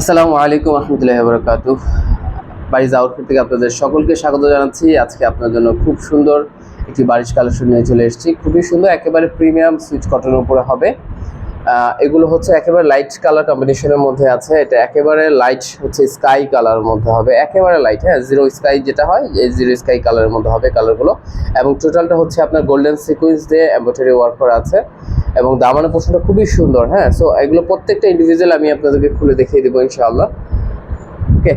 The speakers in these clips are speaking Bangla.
আসসালামু আলাইকুম রহমতুল্লাহ বরকাত বাড়িজ আউটফিট থেকে আপনাদের সকলকে স্বাগত জানাচ্ছি। আজকে আপনার জন্য খুব সুন্দর একটি বারিশ কালেকশন নিয়ে চলে এসেছি। খুবই সুন্দর, একেবারে প্রিমিয়াম সুইচ কটনের উপরে হবে। এগুলো হচ্ছে একেবারে লাইট কালার কম্বিনেশনের মধ্যে আছে। এটা একেবারে লাইট হচ্ছে স্কাই কালার মধ্যে হবে। একেবারে লাইট হ্যাঁ জিরো স্কাই যেটা হয়, এই জিরো স্কাই কালারের মধ্যে হবে কালারগুলো এবং টোটালটা হচ্ছে আপনার গোল্ডেন সিকুয়েন্স দিয়ে এম্বয়ডারি ওয়ার্ক করা আছে। এবং দামানো পোশাকটা খুবই সুন্দর হ্যাঁ। সো এগুলো প্রত্যেকটা ইন্ডিভিজুয়াল আমি আপনাদেরকে খুলে দেখিয়ে দেবো, ইনশাআল্লাহ। ওকে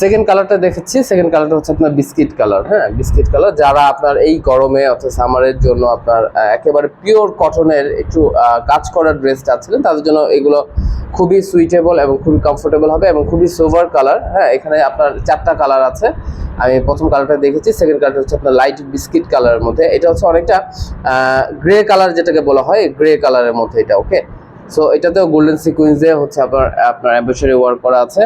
সেকেন্ড কালারটা দেখেছি। সেকেন্ড কালারটা হচ্ছে আপনার বিস্কিট কালার হ্যাঁ? বিস্কিট কালার যারা আপনার এই গরমে অর্থাৎ সামারের জন্য আপনার একেবারে পিওর কটনের একটু কাজ করার ড্রেস চাচ্ছিলেন তাদের জন্য এগুলো খুবই সুইটেবল এবং খুবই কমফোর্টেবল হবে এবং খুবই সোভার কালার হ্যাঁ? এখানে আপনার চারটা কালার আছে। আমি প্রথম কালারটা দেখেছি সেকেন্ড কালারটা হচ্ছে আপনার লাইট বিস্কিট কালারের মধ্যে। এটা হচ্ছে অনেকটা গ্রে কালার যেটাকে বলা হয় গ্রে কালারের মধ্যে এটা ওকে সো এটাতেও গোল্ডেন সিকুয়েন্সে হচ্ছে আপনার আপনার অ্যাম্বাসারি ওয়ার্ক করা আছে।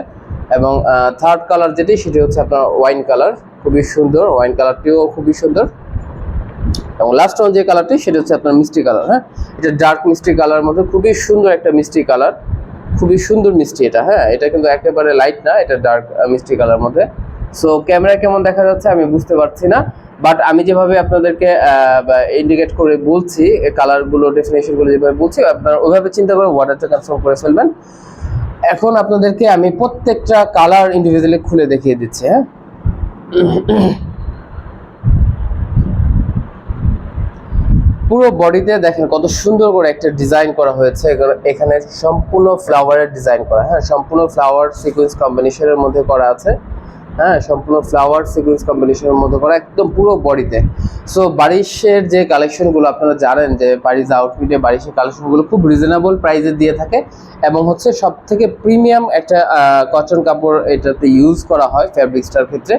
এবং থার্ড কালার যেটি, সেটি হচ্ছে আপনার ওয়াইন কালার খুবই সুন্দর ওয়াইন কালারটিও খুবই সুন্দর। এবং লাস্ট ওয়ান যে কালারটি সেটা হচ্ছে আপনার মিষ্টি কালার হ্যাঁ? এটা ডার্ক মিষ্টি কালার মধ্যে খুবই সুন্দর একটা মিষ্টি কালার খুবই সুন্দর মিষ্টি এটা হ্যাঁ? এটা কিন্তু একেবারে লাইট না, এটা ডার্ক মিষ্টি কালার মধ্যে। সো ক্যামেরা কেমন দেখা যাচ্ছে আমি বুঝতে পারছি না বাট আমি যেভাবে আপনাদেরকে ইন্ডিকেট করে বলছি কালারগুলো ডেফিনেশনগুলো যেভাবে বলছি, আপনারা ওইভাবে চিন্তা করে ওয়াটারটা কনফার্ম করে ফেলবেন। এখন আপনাদেরকে আমি প্রত্যেকটা কালার ইন্ডিভিজুয়ালি খুলে দেখিয়ে দিচ্ছি হ্যাঁ? পুরো বডিতে দেখেন কত সুন্দর করে একটা ডিজাইন করা হয়েছে। এখানে সম্পূর্ণ ফ্লাওয়ারের ডিজাইন করা হ্যাঁ? সম্পূর্ণ ফ্লাওয়ার সিকোয়েন্স কম্বিনেশনের মধ্যে করা আছে। হ্যাঁ সম্পূর্ণ ফ্লাওয়ার সিকোয়েন্স কম্বিনেশনের মধ্যে করা একদম পুরো বডিতে সো বারিশের যে কালেকশনগুলো আপনারা জানেন যে বারিশ আউটফিটে বারিশের কালেকশনগুলো খুব রিজনেবল প্রাইসে দিয়ে থাকে এবং হচ্ছে সব থেকে প্রিমিয়াম একটা কটন কাপড় এটাতে ইউজ করা হয় ফ্যাব্রিক্সটার ক্ষেত্রে।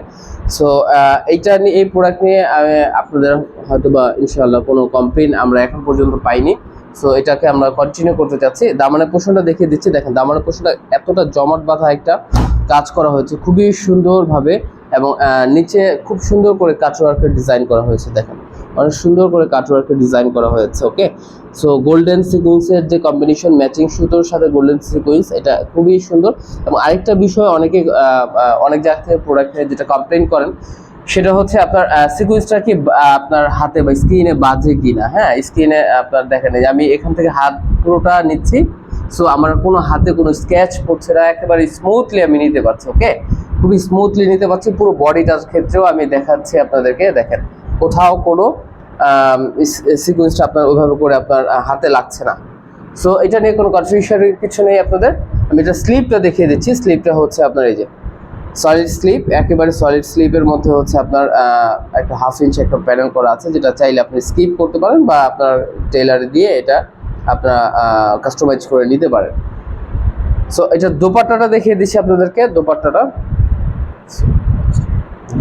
সো এইটা নিয়ে এই প্রোডাক্ট নিয়ে আপনাদের হয়তো বা ইনশাল্লাহ কোনো কমপ্লেন আমরা এখন পর্যন্ত পাইনি। সো এটাকে আমরা কন্টিনিউ করতে চাচ্ছি। দামানের পোষণটা দেখিয়ে দিচ্ছি। দেখেন, দামানের পোষণটা এতটা জমাট বাঁধা একটা কাজ করা হয়েছে। খুবই সুন্দরভাবে এবং নিচে খুব সুন্দর করে কাটওয়ার্কের ডিজাইন করা হয়েছে, দেখেন। অনেক সুন্দর করে কাটওয়ার্কের ডিজাইন করা হয়েছে, ওকে? সো গোল্ডেন সিকুয়েন্সের যে কম্বিনেশন ম্যাচিং সুতোর সাথে গোল্ডেন সিকুইন্স এটা খুবই সুন্দর। এবং আরেকটা বিষয়, অনেকে অনেক জায়গা থেকে প্রোডাক্ট যেটা কমপ্লেন করেন, সেটা হচ্ছে আপনার সিকুয়েন্সটা কি আপনার হাতে বা স্ক্রিনে বাজে কিনা? হ্যাঁ স্ক্রিনে আপনার দেখেন আমি এখান থেকে হাত পুরোটা নিচ্ছি। সো আমার কোনো হাতে কোনো স্কেচ পড়ছে না, একেবারে স্মুথলি আমি নিতে পারছি ওকে খুবই স্মুথলি নিতে পারছি, পুরো বডিটার ক্ষেত্রেও আমি দেখাচ্ছি আপনাদেরকে, দেখেন। কোথাও কোনো সিকুয়েন্সটা আপনার ওইভাবে করে আপনার হাতে লাগছে না। সো এটা নিয়ে কোনো কনফিউশনের কিছু নেই আপনাদের। আমি এটা স্লিপটা দেখিয়ে দিচ্ছি স্লিপটা হচ্ছে আপনার এই যে সলিড স্লিপ একেবারে সলিড স্লিপের মধ্যে হচ্ছে আপনার একটা হাফ ইঞ্চ একটা প্যানেল করা আছে, যেটা চাইলে আপনি স্কিপ করতে পারেন বা আপনার টেলারে দিয়ে এটা আপনার কাস্টমাইজ করে নিতে পারেন। সো এটা দোপাট্টাটা দেখিয়ে দিচ্ছি আপনাদেরকে। দোপাট্টাটা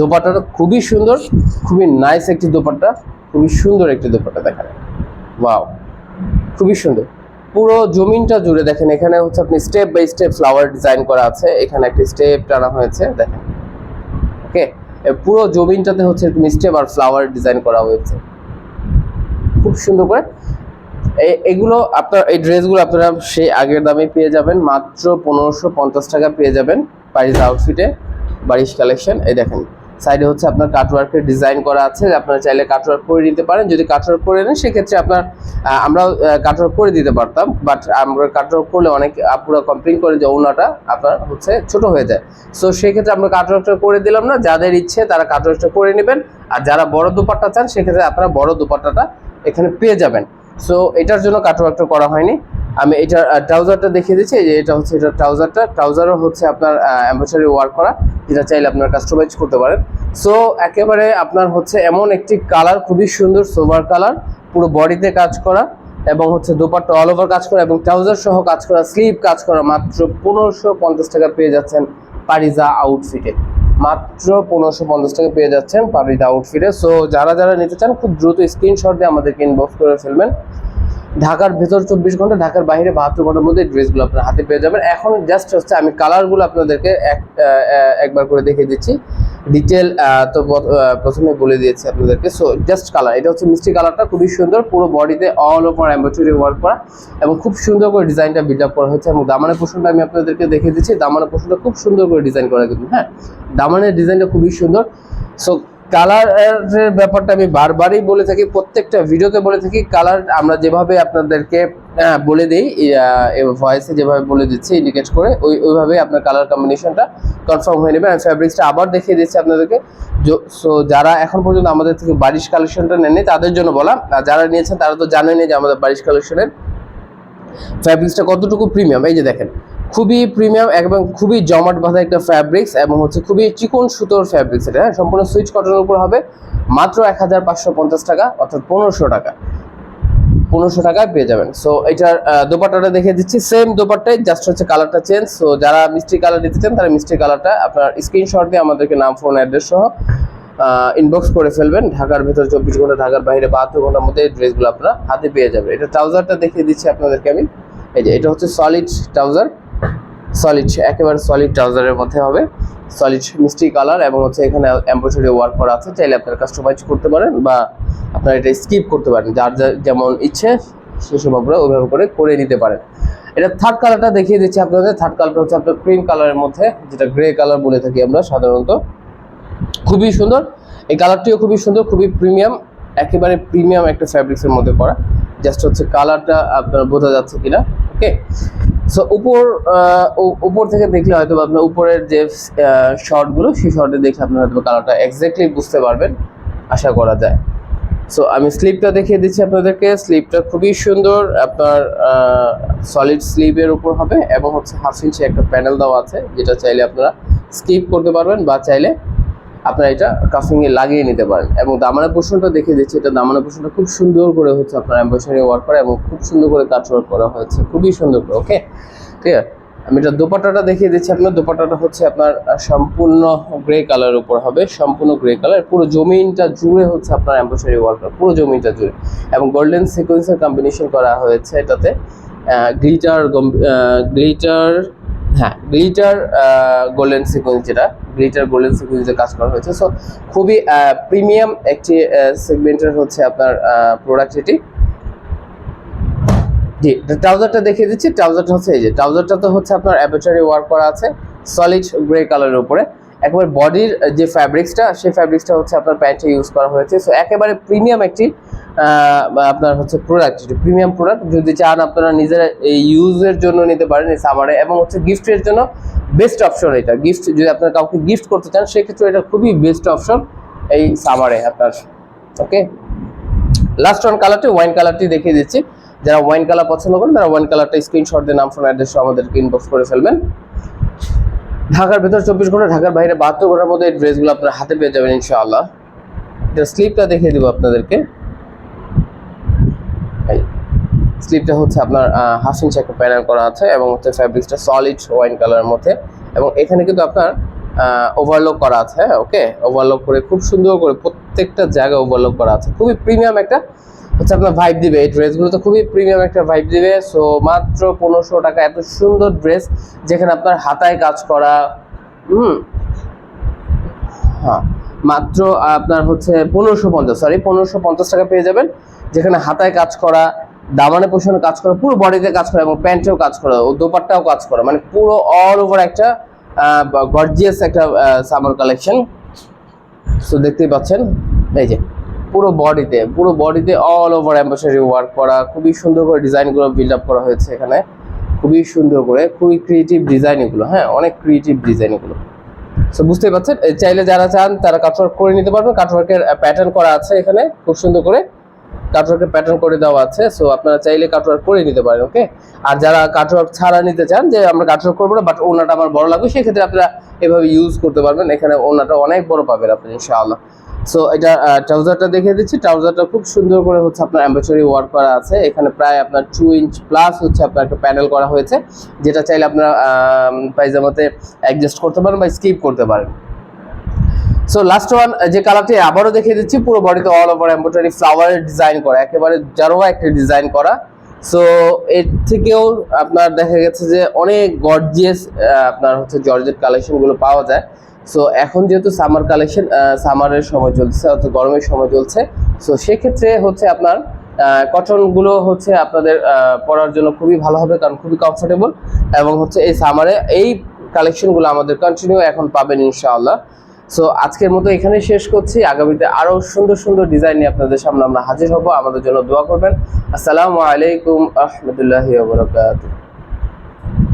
দোপাট্টাটা খুবই সুন্দর, খুবই নাইস একটি দোপাট্টা, খুবই সুন্দর একটি দোপাট্টা দেখেন ওয়াও খুবই সুন্দর। পুরো জমিনটা জুড়ে দেখেন, এখানে হচ্ছে আপনি step by step flower design করা আছে। এখানে একটি স্টেপ টানা হয়েছে, দেখেন। ওকে পুরো জমিনটাতে হচ্ছে এরকম স্টেপ আর ফ্লাওয়ার ডিজাইন করা হয়েছে। খুব সুন্দর করে এগুলো আপনার এই ড্রেসগুলো আপনারা সেই আগের দামে পেয়ে যাবেন। মাত্র পনেরোশো পঞ্চাশ টাকা পেয়ে যাবেন প্যারিস আউটফিটে বারিশ কালেকশন এই দেখেন সাইডে হচ্ছে আপনার কাটওয়ার্কের ডিজাইন করা আছে। আপনারা চাইলে কাটওয়ার্ক করে নিতে পারেন। যদি কাটওয়ার্ক করে নেন, সেক্ষেত্রে আপনার আমরা কাটওয়ার্ক করে দিতে পারতাম। বাট আমরা কাটওয়ার্ক করলে অনেক আপুরা কমপ্লেন করে যে ওনাটা আপনার হচ্ছে ছোট হয়ে যায়। সো সেক্ষেত্রে আমরা কাটওয়ার্কটা করে দিলাম না। যাদের ইচ্ছে, তারা কাটওয়ার্কটা করে নেবেন। আর যারা বড় দুপাট্টা চান, সেক্ষেত্রে আপনারা বড় দুপাট্টাটা এখানে পেয়ে যাবেন। সো এটার জন্য কাটওয়ার্কটা করা হয়নি। আমি এটার ট্রাউজারটা দেখিয়ে দিচ্ছি। যে এটা হচ্ছে এটা ট্রাউজারটা ট্রাউজারও হচ্ছে আপনার অ্যাম্বাসারি ওয়ার্ক করা, যেটা চাইলে আপনার কাস্টমাইজ করতে পারেন। সো একেবারে আপনার হচ্ছে এমন একটি কালার খুবই সুন্দর সোভার কালার পুরো বডিতে কাজ করা এবং হচ্ছে দোপাট্টা অল ওভার কাজ করা এবং ট্রাউজার সহ কাজ করা স্লিভ কাজ করা মাত্র পনেরোশো পঞ্চাশ টাকা পেয়ে যাচ্ছেন পারিজা আউটফিটে মাত্র পনেরোশো পঞ্চাশ টাকা পেয়ে যাচ্ছেন পার উইথ আউটফিটে সো যারা যারা নিতে চান, খুব দ্রুত স্ক্রিনশট দিয়ে আমাদেরকে ইনবক্স করে ফেলবেন। ঢাকার ভেতর চব্বিশ ঘণ্টা, ঢাকার বাইরে বাহাত্তর ঘণ্টার মধ্যে ড্রেসগুলো আপনার হাতে পেয়ে যাবেন। এখন জাস্ট হচ্ছে আমি কালারগুলো আপনাদেরকে এক একবার করে দেখিয়ে দিচ্ছি। ডিটেল তো প্রথমে বলে দিয়েছি আপনাদেরকে। সো জাস্ট কালার এটা হচ্ছে মিষ্টি কালারটা খুবই সুন্দর। পুরো বডিতে অল ওভার এম্ব্রয়ডারি ওয়ার্ক করা এবং খুব সুন্দর করে ডিজাইনটা বিল্ড আপ করা হয়েছে। এবং দামানের পোষণটা আমি আপনাদেরকে দেখে দিচ্ছি। দামানের পোষণটা খুব সুন্দর করে ডিজাইন করা কিন্তু হ্যাঁ? দামানের ডিজাইনটা খুবই সুন্দর। সো কালারের ব্যাপারটা আমি বারবারই বলে থাকি, প্রত্যেকটা ভিডিওতে বলে থাকি, কালার আমরা যেভাবে আপনাদেরকে বলে দিই ভয়েসে যেভাবে বলে দিচ্ছি ইন্ডিকেট করে, ওই, ওইভাবেই আপনার কালার কম্বিনেশনটা কনফার্ম হয়ে নেবে। আমি ফ্যাব্রিক্সটা আবার দেখিয়ে দিচ্ছি আপনাদেরকে। সো যারা এখন পর্যন্ত আমাদের থেকে বারিশ কালেকশনটা নেননি, তাদের জন্য বলা আর যারা নিয়েছেন তারা তো জানেনি যে আমাদের বারিশ কালেকশনের ফ্যাব্রিক্সটা কতটুকু প্রিমিয়াম এই যে দেখেন খুবই প্রিমিয়াম এবং খুবই জমাট বাঁধা একটা ফ্যাব্রিক্স এবং হচ্ছে খুবই চিকন সুতোর ফ্যাব্রিক্স এটা হ্যাঁ? সম্পূর্ণ সুইচ কটনের উপর হবে। মাত্র এক হাজার পাঁচশো পঞ্চাশ টাকা, অর্থাৎ পনেরোশো টাকা। পনেরোশো টাকায় পেয়ে যাবেন। সো এটার দোপাট্টাটা দেখে দিচ্ছি। সেম দোপাট্টাই জাস্ট হচ্ছে কালারটা চেঞ্জ সো যারা মিষ্টি কালার দিতে চান, তারা মিষ্টি কালারটা আপনার স্ক্রিনশট দিয়ে আমাদেরকে নাম ফোন অ্যাড্রেস সহ ইনবক্স করে ফেলবেন। ঢাকার ভেতর চব্বিশ ঘণ্টা, ঢাকার বাইরে বাহাত্তর ঘণ্টার মধ্যে ড্রেসগুলো আপনারা হাতে পেয়ে যাবেন। এটা ট্রাউজারটা দেখিয়ে দিচ্ছি আপনাদেরকে আমি। এই যে, এটা হচ্ছে সলিড ট্রাউজার সলিড একেবারে সলিড ট্রাউজারের মধ্যে হবে। সলিড মিষ্টি কালার এবং হচ্ছে এখানে এমব্রয়ডারি ওয়ার্ক করা আছে। চাইলে আপনারা কাস্টমাইজ করতে পারেন বা আপনারা এটা স্কিপ করতে পারেন। যার যার যেমন ইচ্ছে সেসব আপনারা ওইভাবে করে করে নিতে পারেন। এটা থার্ড কালারটা দেখিয়ে দিচ্ছি আপনাদের। থার্ড কালারটা হচ্ছে আপনার ক্রিম কালারের মধ্যে, যেটা গ্রে কালার বলে থাকি আমরা সাধারণত। খুবই সুন্দর। এই কালারটিও খুবই সুন্দর, খুবই প্রিমিয়াম একেবারে প্রিমিয়াম একটা ফ্যাব্রিক্সের মধ্যে করা। জাস্ট হচ্ছে কালারটা আপনার বোঝা যাচ্ছে কিনা। ওকে সো উপর উপর থেকে দেখলে হয়তো আপনার উপরের যে শর্টগুলো সেই শর্টে দেখে আপনার হয়তো কালারটা এক্স্যাক্টলি বুঝতে পারবেন, আশা করা যায়। সো আমি স্লিপটা দেখিয়ে দিচ্ছি আপনাদেরকে। স্লিপটা খুবই সুন্দর, আপনার সলিড স্লিপের উপর হবে এবং হচ্ছে হাফ ইঞ্চি একটা প্যানেল দেওয়া আছে, যেটা চাইলে আপনারা স্কিপ করতে পারবেন বা চাইলে আপনারা এটা কাফিং এ লাগিয়ে নিতে পারেন। এবং দামানা পোর্শনটা দেখিয়ে দিচ্ছি, এটা দামানা পোর্শনটা খুব সুন্দর করে হচ্ছে আপনার এম্বয়ডারি ওয়ার্ক করা এবং খুব সুন্দর করে কাজ ওয়ার্ক করা হয়েছে। খুবই সুন্দর করে ওকে ঠিক আছে আমি এটা দোপাট্টাটা দেখিয়ে দিচ্ছি আপনার দোপাট্টাটা হচ্ছে আপনার সম্পূর্ণ গ্রে কালার উপর হবে, সম্পূর্ণ গ্রে কালার পুরো জমিনটা জুড়ে হচ্ছে আপনার এম্বয়ডারি ওয়ার্ক করা, পুরো জমিনটা জুড়ে। এবং গোল্ডেন সিকোয়েন্সের কম্বিনেশন করা হয়েছে এটাতে। গ্লিটার গ্লিটার হ্যাঁ গ্লিটার গোল্ডেন সিকুয়েন্স যেটা গ্লিটার গোল্ডেন সিকুয়েন্সে কাজ করা হয়েছে। সো খুবই প্রিমিয়াম একটি সেগমেন্টের হচ্ছে আপনার প্রোডাক্ট এটি। জি ট্রাউজারটা দেখিয়ে দিচ্ছি। ট্রাউজারটা হচ্ছে এই যে ট্রাউজারটা তো হচ্ছে আপনার অ্যাপেচারি ওয়ার্ক করা আছে সলিড গ্রে কালারের উপরে। একবার বডির যে ফ্যাব্রিক্সটা সেই ফ্যাব্রিক্সটা হচ্ছে আপনার প্যান্টে ইউজ করা হয়েছে। সো একেবারে প্রিমিয়াম একটি আপনার হচ্ছে প্রোডাক্ট প্রিমিয়াম প্রোডাক্ট যদি চান আপনারা নিজেরা এই ইউজের জন্য নিতে পারেন এই সামারে এবং হচ্ছে গিফটের জন্য বেস্ট অপশন এটা। গিফট যদি আপনারা কাউকে গিফট করতে চান, সেক্ষেত্রে এটা খুবই বেস্ট অপশন এই সামারে আপনার। ওকে লাস্ট ওয়ান কালারটি ওয়াইন কালারটি দেখিয়ে দিচ্ছি। যারা ওয়াইন কালার পছন্দ করেন, তারা ওয়াইন কালারটা স্ক্রিনশট দিয়ে, নাম ফোন অ্যাড্রেস আমাদেরকে ইনবক্স করে ফেলবেন। ঢাকার ভেতর চব্বিশ ঘণ্টা, ঢাকার বাইরে বাহাত্তর ঘণ্টার মধ্যে এই ড্রেসগুলো আপনার হাতে পেয়ে যাবেন ইনশাআল্লাহ। এটা স্লিপটা দেখিয়ে দেবো আপনাদেরকে। স্লিপটা হচ্ছে আপনার হাফ ইঞ্চ একটা প্যানেল করা আছে এবং হচ্ছে ফ্যাব্রিক্সটা সলিড ওয়াইন কালারের মধ্যে। এবং এখানে কিন্তু আপনার ওভারলক করা আছে হ্যাঁ ওকে ওভারলক করে খুব সুন্দর করে প্রত্যেকটা জায়গায় ওভারলক করা আছে। খুবই প্রিমিয়াম একটা, হচ্ছে আপনার ভাইব দিবে। এই ড্রেসগুলো তো খুবই প্রিমিয়াম একটা ভাইব দিবে। সো মাত্র পনেরোশো টাকা, এত সুন্দর ড্রেস যেখানে আপনার হাতায় কাজ করা, হুম? হ্যাঁ মাত্র আপনার হচ্ছে পনেরোশো পঞ্চাশ সরি পনেরোশো পঞ্চাশ টাকা পেয়ে যাবেন। যেখানে হাতায় কাজ করা, দামানে পোষণে কাজ করা, পুরো বডিতে কাজ করা এবং প্যান্টেও কাজ করা ও দোপাট্টাও কাজ করা মানে পুরো অল ওভার একটা গর্জিয়াস একটা সামার কালেকশন সো দেখতেই পাচ্ছেন, এই যে, পুরো বডিতে পুরো বডিতে অল ওভার এম্বাসারি ওয়ার্ক করা, খুবই সুন্দর করে ডিজাইনগুলো বিল্ড আপ করা হয়েছে এখানে। খুবই সুন্দর করে, খুবই ক্রিয়েটিভ ডিজাইন এগুলো হ্যাঁ অনেক ক্রিয়েটিভ ডিজাইন এগুলো সো বুঝতেই পারছেন চাইলে যারা চান, তারা কাটওয়ার্ক করে নিতে পারবেন। কাটওয়ার্কের প্যাটার্ন করা আছে এখানে, খুব সুন্দর করে। কাটওয়ার্কের প্যাটার্ন করে দেওয়া আছে সো আপনারা চাইলে কাটওয়ার্ক করে নিতে পারেন ওকে আর যারা কাটওয়ার্ক ছাড়া নিতে চান যে আমরা কাটওয়ার্ক করব না বাট ওনাটা আমার বড় লাগবে, সেক্ষেত্রে আপনারা এভাবে ইউজ করতে পারবেন, এখানে ওনাটা অনেক বড় পাবেন আপনি, ইনশাআল্লাহ। সো এটা ট্রাউজারটা দেখিয়ে দিচ্ছি ট্রাউজারটা খুব সুন্দর করে হচ্ছে আপনার অ্যাম্বাসারি ওয়ার্ক করা আছে, এখানে প্রায় আপনার টু ইঞ্চ প্লাস হচ্ছে আপনার একটা প্যানেল করা হয়েছে, যেটা চাইলে আপনারা পায়জামাতে অ্যাডজাস্ট করতে পারেন বা স্কিপ করতে পারেন। সো লাস্ট ওয়ান যে কালারটি আবারও দেখিয়ে দিচ্ছি, পুরো বডিতে অল ওভার এমব্রয়ডারি ফ্লাওয়ারের ডিজাইন করা, একেবারে জারোয়া একটা ডিজাইন করা। সো এর থেকেও আপনার দেখা গেছে যে অনেক গর্জিয়াস আপনার হচ্ছে জর্জেট কালেকশনগুলো পাওয়া যায়। সো এখন যেহেতু সামার কালেকশন সামারের সময় চলছে, অর্থাৎ গরমের সময় চলছে সো সেক্ষেত্রে হচ্ছে আপনার কটনগুলো হচ্ছে আপনাদের পরার জন্য খুবই ভালো হবে, কারণ খুবই কমফোর্টেবল এবং হচ্ছে এই সামারে এই কালেকশনগুলো আমাদের কন্টিনিউ এখন পাবেন ইনশাআল্লাহ। সো আজকের মতো এখানে শেষ করছি। আগামীতে আরও সুন্দর সুন্দর ডিজাইন নিয়ে আপনাদের সামনে আমরা হাজির হব। আমাদের জন্য দোয়া করবেন। আসসালামু আলাইকুম আহমদুল্লাহ ওয়া বারাকাতুহু।